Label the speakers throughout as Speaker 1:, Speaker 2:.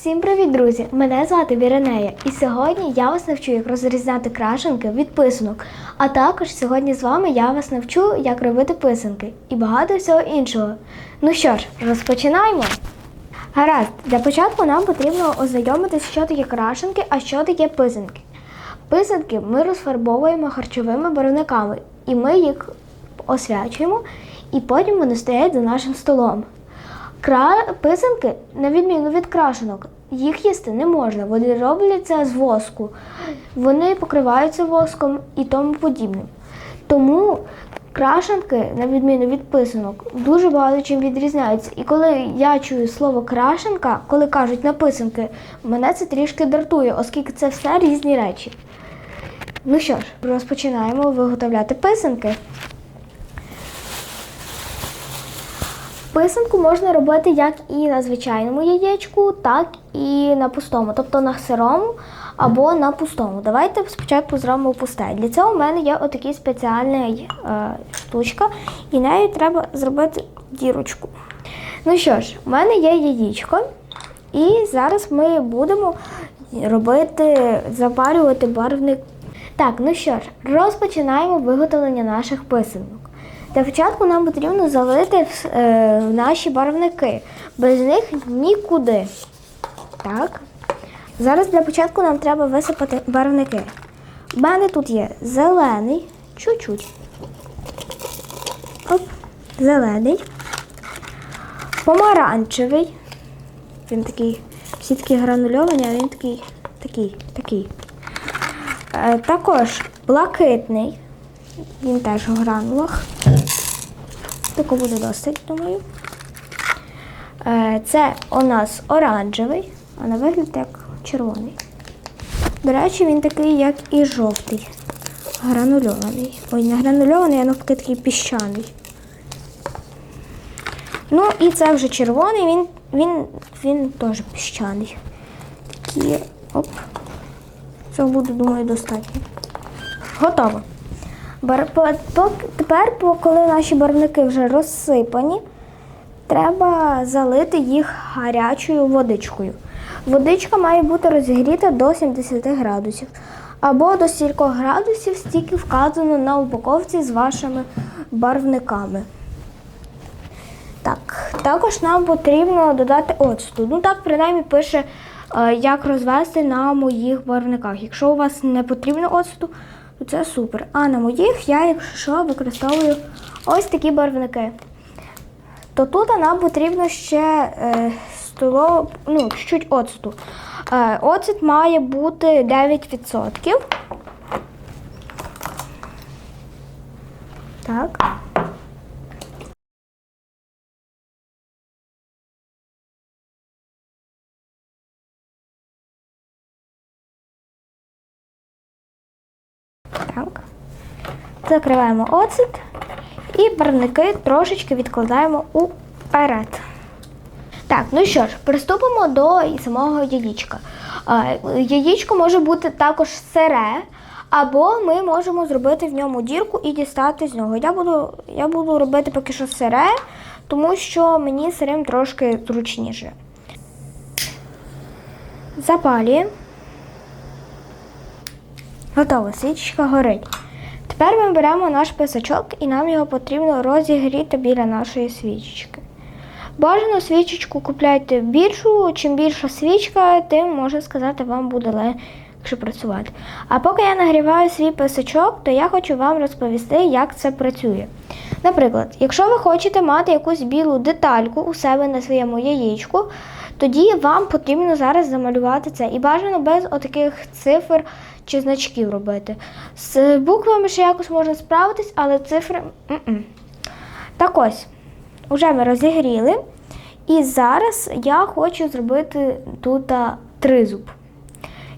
Speaker 1: Всім привіт, друзі! Мене звати Віренея, і сьогодні я вас навчу, як розрізняти крашенки від писанок. А також сьогодні з вами я вас навчу, як робити писанки і багато всього іншого. Ну що ж, розпочинаємо. Гаразд, для початку нам потрібно ознайомитися, що таке крашенки, а що таке писанки. Писанки ми розфарбовуємо харчовими барвниками, і ми їх освячуємо, і потім вони стоять за нашим столом. Кра... Писанки, на відміну від крашенок, їх їсти не можна. Вони робляться з воску, вони покриваються воском і тому подібним. Тому крашенки, на відміну від писанок, дуже багато чим відрізняються. І коли я чую слово крашенка, коли кажуть на писанки, мене це трішки дратує, оскільки це все різні речі. Ну що ж, розпочинаємо виготовляти писанки. Писанку можна робити як і на звичайному яєчку, так і на пустому, тобто на сирому або на пустому. Давайте спочатку зробимо пусте. Для цього в мене є отакий спеціальний е, штучка, і нею треба зробити дірочку. Ну що ж, в мене є яєчко, і зараз ми будемо робити, запарювати барвник. Так, ну що ж, розпочинаємо виготовлення наших писанок. Для початку нам потрібно залити в, е, наші барвники. Без них нікуди. Так. Зараз для початку нам треба висипати барвники. У мене тут є зелений, чуть-чуть. Оп, зелений, помаранчевий. Він такий, всі такі гранульовані, а він такий, такий, такий. Е, також блакитний. Він теж у гранулах. Такого буде досить, думаю. Е, Це у нас оранжевий, а на вигляд як червоний. До речі, він такий, як і жовтий. Гранульований. Ой, не гранульований, а навпаки такий піщаний. Ну і це вже червоний, він, він, він теж піщаний. Такі, оп. Цього буде, думаю, достатньо. Готово. Тепер, коли наші барвники вже розсипані, треба залити їх гарячою водичкою. Водичка має бути розігріта до 70 градусів або до стількох градусів, стільки вказано на упаковці з вашими барвниками. Так, також нам потрібно додати оцту. Ну так, принаймні пише, е, як розвести на моїх барвниках. Якщо у вас не потрібно оцту, це супер. А на моїх я, якщо що, використовую ось такі барвники. То тут нам потрібно ще е, столо, ну, чуть-чуть оцту. Е, оцет має бути 9%. Так. Так. Закриваємо оцет і барвники трошечки відкладаємо уперед. Так, ну що ж, приступимо до самого яєчка. Яєчко може бути також сире, або ми можемо зробити в ньому дірку і дістати з нього. Я буду, я буду робити поки що сире, тому що мені сирим трошки зручніше. Запалюємо. Готово, свічечка горить. Тепер ми беремо наш писачок і нам його потрібно розігріти біля нашої свічечки. Бажано свічечку купляйте більшу, чим більша свічка, тим можна сказати, вам буде легше працювати. А поки я нагріваю свій писачок, то я хочу вам розповісти, як це працює. Наприклад, якщо ви хочете мати якусь білу детальку у себе на своєму яєчку, тоді вам потрібно зараз замалювати це. І бажано без отаких цифр чи значків робити. З буквами ще якось можна справитись, але цифри. м-м. Так ось, вже ми розігріли. І зараз я хочу зробити тут тризуб.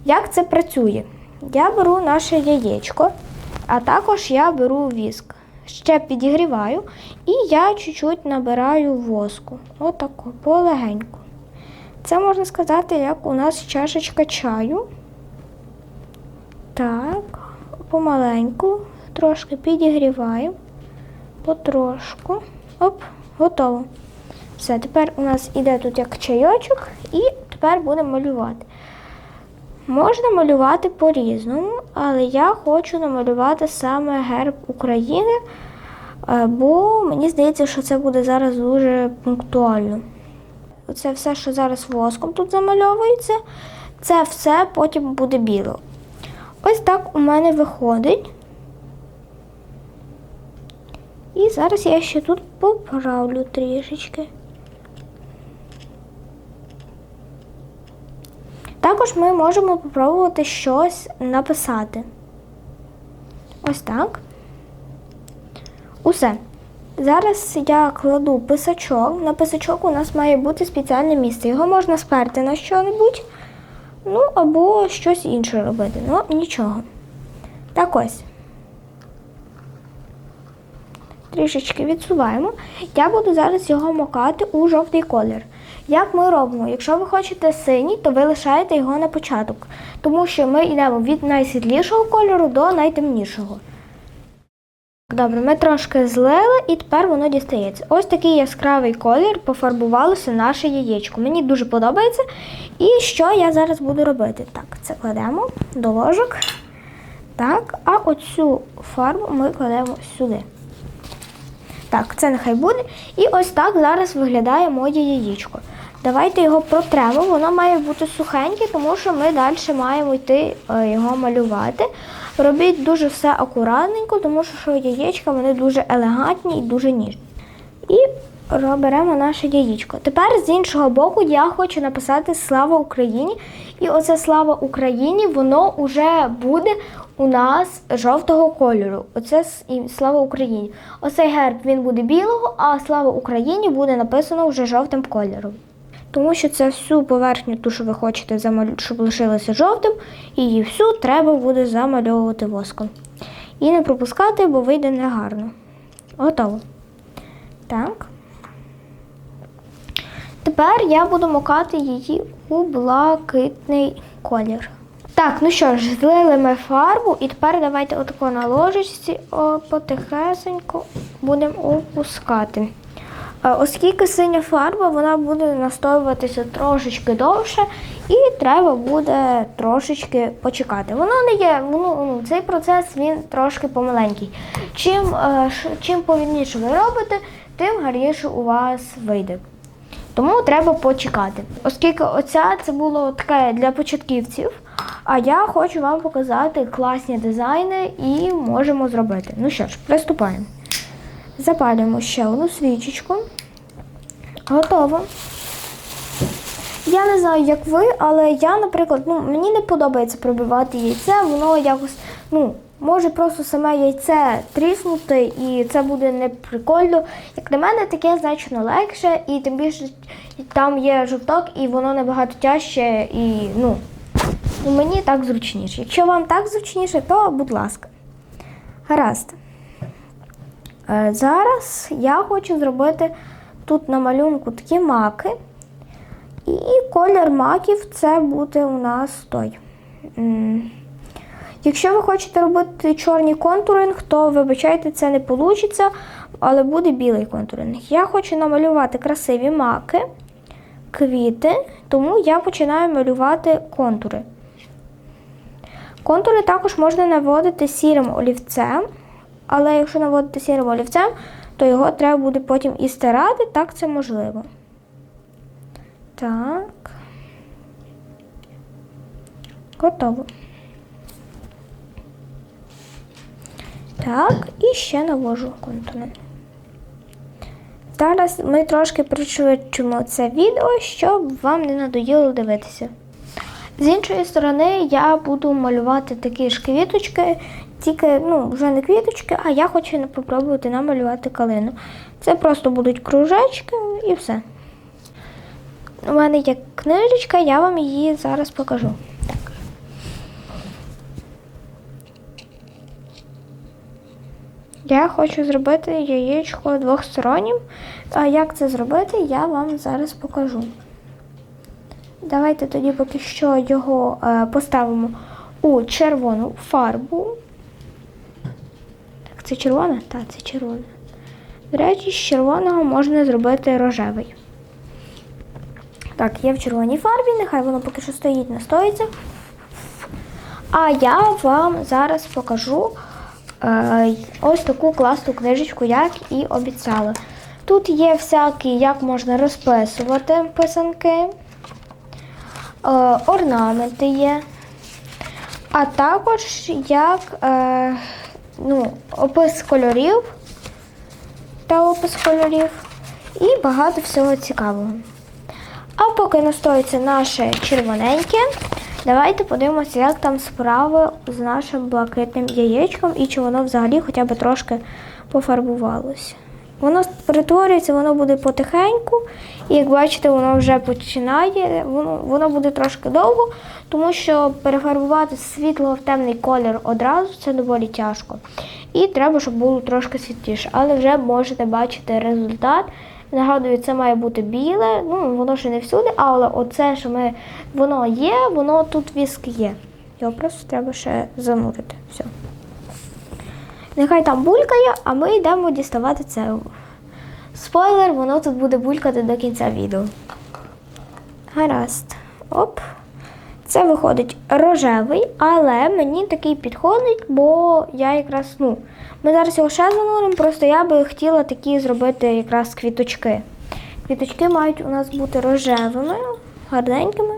Speaker 1: Як це працює? Я беру наше яєчко, а також я беру віск. Ще підігріваю і я чуть-чуть набираю воску. Отако, полегеньку. Це можна сказати, як у нас чашечка чаю. Так, помаленьку, трошки підігріваю, потрошку. Оп, готово. Все, тепер у нас іде тут як чайочок, і тепер будемо малювати. Можна малювати по-різному, але я хочу намалювати саме герб України, е, бо мені здається, що це буде зараз дуже пунктуально. Оце все, що зараз воском тут замальовується, це все потім буде біло. Ось так у мене виходить. І зараз я ще тут поправлю трішечки. Також ми можемо попробувати щось написати. Ось так. Усе. Зараз я кладу писачок. На писачок у нас має бути спеціальне місце. Його можна сперти на що-небудь, ну або щось інше робити. Ну, нічого. Так ось. Трішечки відсуваємо. Я буду зараз його макати у жовтий колір. Як ми робимо? Якщо ви хочете синій, то ви лишаєте його на початок, тому що ми йдемо від найсвітлішого кольору до найтемнішого. Добре, ми трошки злили і тепер воно дістається. Ось такий яскравий колір пофарбувалося наше яєчко. Мені дуже подобається. І що я зараз буду робити? Так, це кладемо до ложок. Так, а оцю фарбу ми кладемо сюди. Так, це нехай буде. І ось так зараз виглядає моє яєчко. Давайте його протремо, воно має бути сухеньке, тому що ми далі маємо йти е, його малювати. Робіть дуже все акуратненько, тому що яєчка вони дуже елегантні і дуже ніжні. І беремо наше яєчко. Тепер з іншого боку я хочу написати Слава Україні. І оце Слава Україні, воно вже буде у нас жовтого кольору. Оце Слава Україні. Оцей герб він буде білого, а Слава Україні буде написано вже жовтим кольором. Тому що це всю поверхню, ту, що ви хочете замалювати, щоб лишилося жовтим, її всю треба буде замальовувати воском. І не пропускати, бо вийде негарно. Готово. Так. Тепер я буду макати її у блакитний колір. Так, ну що ж, злили ми фарбу, і тепер давайте отако на ложечці потихесенько будемо опускати. Оскільки синя фарба, вона буде настоюватися трошечки довше, і треба буде трошечки почекати. Воно не є, ну, цей процес він трошки помаленький. Чим, е, чим повільніше ви робите, тим гарніше у вас вийде. Тому треба почекати. Оскільки оця це було таке для початківців, а я хочу вам показати класні дизайни і можемо зробити. Ну що ж, приступаємо. Запалюємо ще одну свічечку. Готово. Я не знаю, як ви, але я, наприклад, ну, мені не подобається пробивати яйце, воно якось, ну, може просто саме яйце тріснути, і це буде не прикольно. Як на мене, таке значно легше, і тим більше там є жовток, і воно набагато тяжче, і ну, мені так зручніше. Якщо вам так зручніше, то будь ласка. Гаразд. Е, Зараз я хочу зробити тут на малюнку такі маки. І колір маків це буде у нас той. Якщо ви хочете робити чорний контуринг, то вибачайте, це не вийде, але буде білий контуринг. Я хочу намалювати красиві маки, квіти, тому я починаю малювати контури. Контури також можна наводити сірим олівцем, але якщо наводити сірим олівцем, то його треба буде потім і стирати, так це можливо. Так. Готово. Так, і ще навожу контури. Зараз ми трошки пришвидшимо це відео, щоб вам не надоїло дивитися. З іншої сторони, я буду малювати такі ж квіточки, тільки ну, вже не квіточки, а я хочу спробувати намалювати калину. Це просто будуть кружечки і все. У мене є книжечка, я вам її зараз покажу. Так. Я хочу зробити яєчко двохстороннім. А як це зробити, я вам зараз покажу. Давайте тоді поки що його е, поставимо у червону фарбу. Це червона? Так, це червона. До речі, з червоного можна зробити рожевий. Так, є в червоній фарбі, нехай воно поки що стоїть, настоїться. А я вам зараз покажу е, ось таку класну книжечку, як і обіцяла. Тут є всякі, як можна розписувати писанки, е, орнаменти є, а також як е, ну, опис кольорів та опис кольорів і багато всього цікавого. А поки настоїться наше червоненьке, давайте подивимося, як там справи з нашим блакитним яєчком і чи воно взагалі хоча б трошки пофарбувалося. Воно перетворюється, воно буде потихеньку, і як бачите, воно вже починає, воно, воно буде трошки довго, тому що перефарбувати з світлого в темний колір одразу це доволі тяжко. І треба, щоб було трошки світліше. Але вже можете бачити результат. Нагадую, це має бути біле, ну воно ще не всюди, але оце, що ми воно є, воно тут віск є. Його просто треба ще занурити. Все. Нехай там булькає, а ми йдемо діставати це. Спойлер, воно тут буде булькати до кінця відео. Гаразд. Оп. Це виходить рожевий, але мені такий підходить, бо я якраз, ну, ми зараз його ще зануримо, просто я би хотіла такі зробити якраз квіточки. Квіточки мають у нас бути рожевими, гарненькими.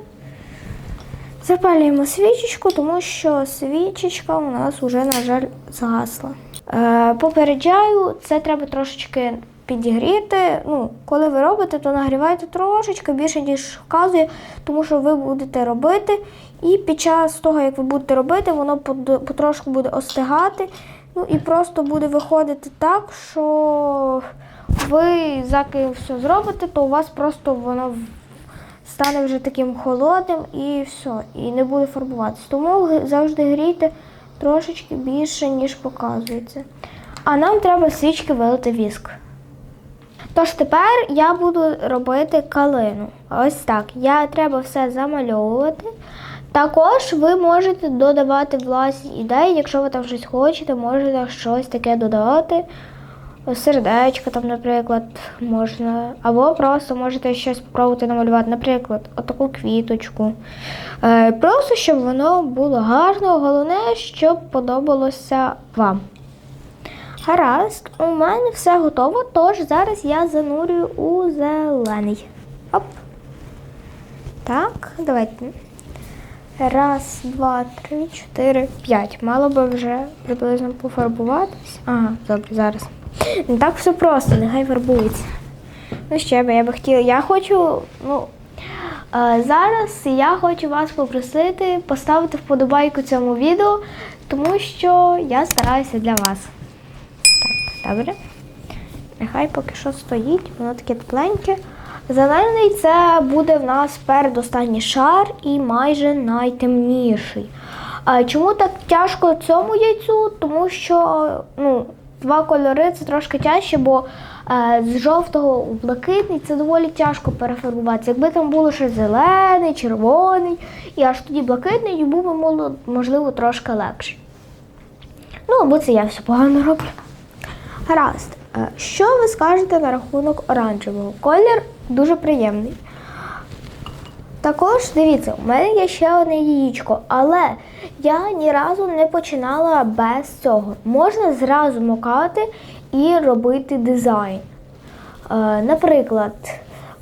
Speaker 1: Запалюємо свічечку, тому що свічечка у нас вже, на жаль, згасла. Е, попереджаю, це треба трошечки підігріти. Ну, коли ви робите, то нагрівайте трошечки більше, ніж вказує, тому що ви будете робити. І під час того, як ви будете робити, воно потрошку буде остигати. Ну і просто буде виходити так, що ви заки все зробите, то у вас просто воно стане вже таким холодним і все, і не буде фарбуватися. Тому завжди грійте трошечки більше, ніж показується. А нам треба свічки вилити віск. Тож тепер я буду робити калину. Ось так. Я треба все замальовувати. Також ви можете додавати власні ідеї, якщо ви там щось хочете, можете щось таке додавати. Сердечко там, наприклад, можна. Або просто можете щось спробувати намалювати, наприклад, отаку квіточку. Е, просто щоб воно було гарно, головне, щоб подобалося вам. Гаразд, у мене все готово, тож зараз я занурюю у зелений. Оп. Так, давайте. Раз, два, три, чотири, п'ять. Мало би вже приблизно пофарбуватись. Ага, добре, зараз. Не так все просто, нехай фарбується. Ну, ще би я би хотіла. Я хочу, ну. е, Зараз я хочу вас попросити поставити вподобайку цьому відео, тому що я стараюся для вас. Так, добре. Нехай поки що стоїть, воно таке тепленьке. Зелений це буде в нас передостанній шар і майже найтемніший. Чому так тяжко цьому яйцю? Тому що ну, два кольори це трошки тяжче, бо е, з жовтого у блакитний це доволі тяжко перефарбуватися. Якби там було ще зелений, червоний, і аж тоді блакитний, був би можливо трошки легше. Ну, або це я все погано роблю. Гаразд. Е, Що ви скажете на рахунок оранжевого? Колір дуже приємний. Також дивіться, у мене є ще одне яєчко, але я ні разу не починала без цього. Можна зразу макати і робити дизайн. Е, Наприклад,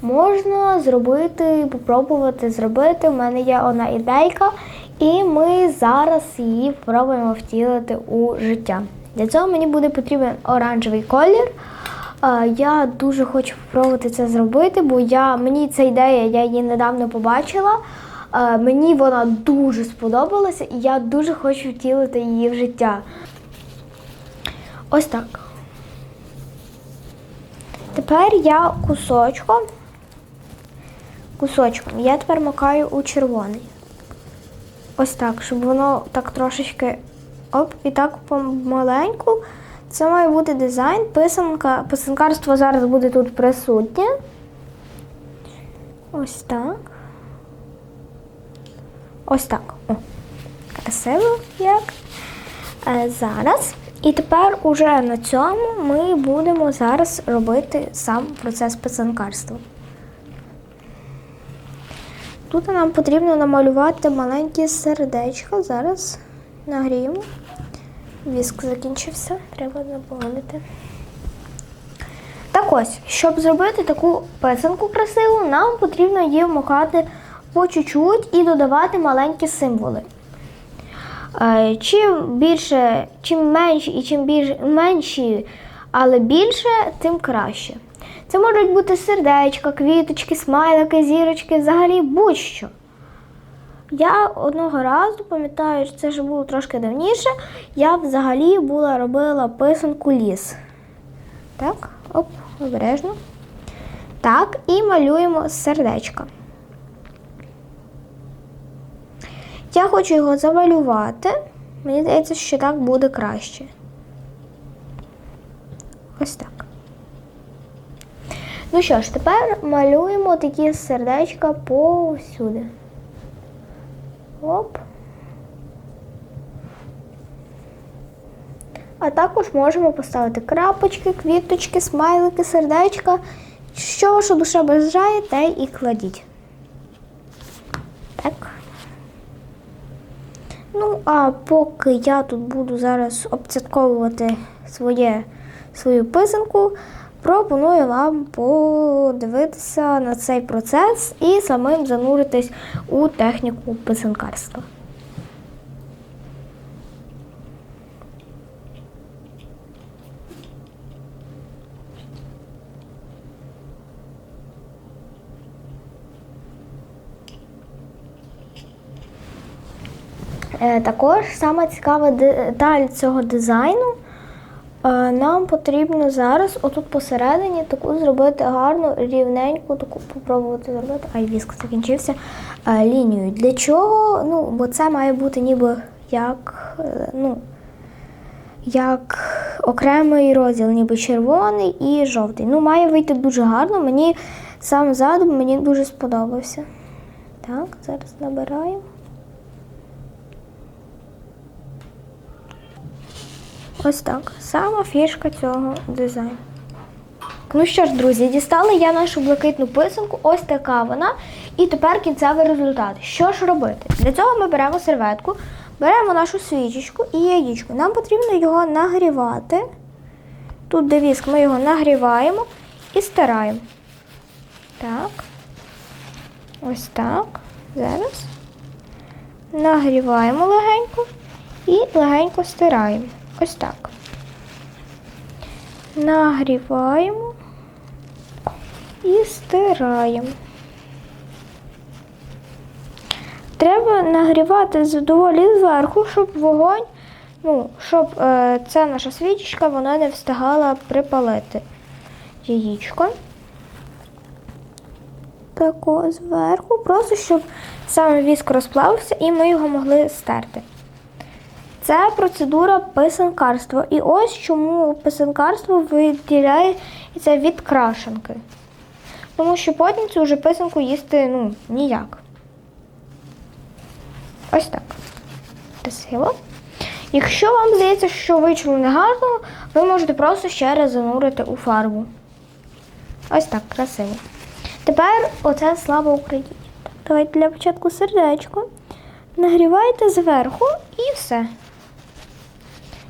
Speaker 1: можна зробити, попробувати зробити. У мене є одна ідейка, і ми зараз її спробуємо втілити у життя. Для цього мені буде потрібен оранжевий колір. Я дуже хочу спробувати це зробити, бо я, мені ця ідея, я її недавно побачила. Мені вона дуже сподобалася, і я дуже хочу втілити її в життя. Ось так. Тепер я кусочком, кусочком, я тепер макаю у червоний. Ось так, щоб воно так трошечки оп, і так помаленьку. Це має бути дизайн. Писанка, писанкарство зараз буде тут присутнє. Ось так. Ось так. О, красиво як. Е, зараз. І тепер уже на цьому ми будемо зараз робити сам процес писанкарства. Тут нам потрібно намалювати маленькі сердечка. Зараз нагріємо. Віск закінчився, треба наповнити. Так ось, щоб зробити таку писанку красиву, нам потрібно її вмокати по чуть-чуть і додавати маленькі символи. Е, Чим більше, чим менші і чим більш, менші, але більше, тим краще. Це можуть бути сердечка, квіточки, смайлики, зірочки, взагалі будь-що. Я одного разу пам'ятаю, що це вже було трошки давніше. Я взагалі була робила писанку ліс. Так, оп, обережно. Так, і малюємо сердечко. Я хочу його замалювати. Мені здається, що так буде краще. Ось так. Ну що ж, тепер малюємо такі сердечка повсюди. Оп. А також можемо поставити крапочки, квіточки, смайлики, сердечка. Що ваша душа бажає, те і кладіть. Так. Ну, а поки я тут буду зараз обцятковувати своє, свою писанку, пропоную вам подивитися на цей процес і самим зануритись у техніку писанкарства. Е, Також сама цікава деталь цього дизайну. Нам потрібно зараз, отут посередині, таку зробити гарну, рівненьку, таку попробувати зробити. Ай, віск закінчився лінію. Для чого? Ну, бо це має бути ніби як, е, ну, як окремий розділ, ніби червоний і жовтий. Ну, має вийти дуже гарно. Мені сам задум мені дуже сподобався. Так, зараз набираємо. Ось так. Сама фішка цього дизайну. Ну що ж, друзі, дістала я нашу блакитну писанку. Ось така вона. І тепер кінцевий результат. Що ж робити? Для цього ми беремо серветку, беремо нашу свічечку і яєчко. Нам потрібно його нагрівати. Тут де віск, ми його нагріваємо і стираємо. Так. Ось так. Зараз. Нагріваємо легенько і легенько стираємо. Ось так. Нагріваємо і стираємо. Треба нагрівати доволі зверху, щоб вогонь, ну, щоб е, ця наша свічечка вона не встигала припалити яєчко. Тако зверху, просто щоб саме віск розплавився і ми його могли стерти. Це процедура писанкарства. І ось чому писанкарство виділяється від крашенки. Тому що потім цю вже писанку їсти ну, ніяк. Ось так. Красиво. Якщо вам здається, що вийшло негарно, ви можете просто ще раз занурити у фарбу. Ось так, красиво. Тепер оце слава Україні. Давайте для початку сердечко. Нагрівайте зверху і все.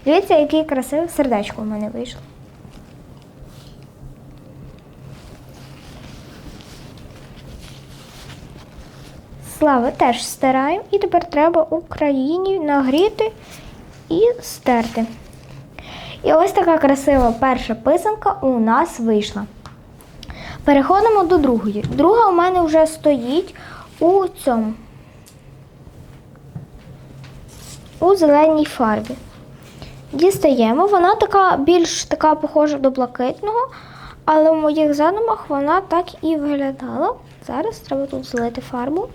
Speaker 1: Дивіться, яке красиве сердечко в мене вийшло. Слава теж стираємо. І тепер треба Україні нагріти і стерти. І ось така красива перша писанка у нас вийшла. Переходимо до другої. Друга у мене вже стоїть у цьому. У зеленій фарбі. Дістаємо. Вона така більш така похожа до блакитного, але в моїх задумах вона так і виглядала. Зараз треба тут злити фарбу.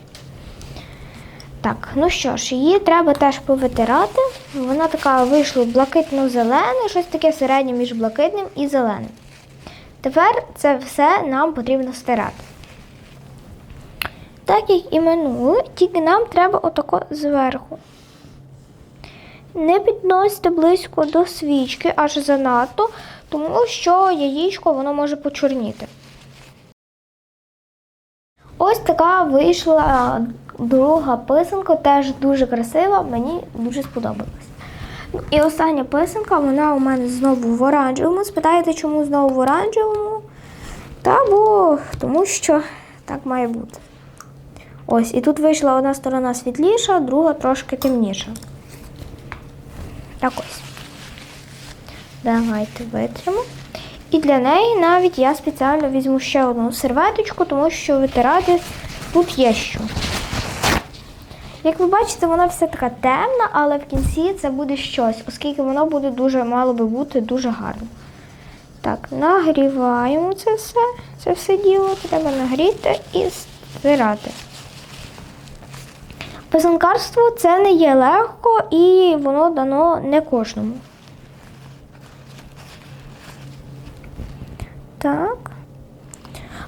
Speaker 1: Так, ну що ж, її треба теж повитирати. Вона така вийшла блакитно-зелена, щось таке середнє між блакитним і зеленим. Тепер це все нам потрібно стирати. Так як і минуле, тільки нам треба отако зверху. Не підносьте близько до свічки аж занадто, тому що яєчко воно може почорніти. Ось така вийшла друга писанка, теж дуже красива, мені дуже сподобалась. І остання писанка, вона у мене знову в оранжевому. Спитаєте, чому знову в оранжевому? Та бо тому що так має бути. Ось, і тут вийшла одна сторона світліша, друга трошки темніша. Так ось. Давайте витримо. І для неї навіть я спеціально візьму ще одну серветочку, тому що витирати тут є що. Як ви бачите, вона вся така темна, але в кінці це буде щось, оскільки воно буде дуже мало би бути дуже гарно. Так, нагріваємо це все. Це все діло треба нагріти і стирати. Писанкарство це не є легко і воно дано не кожному. Так.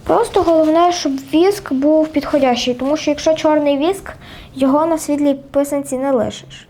Speaker 1: Просто головне, щоб віск був підходящий, тому що якщо чорний віск, його на світлій писанці не лишиш.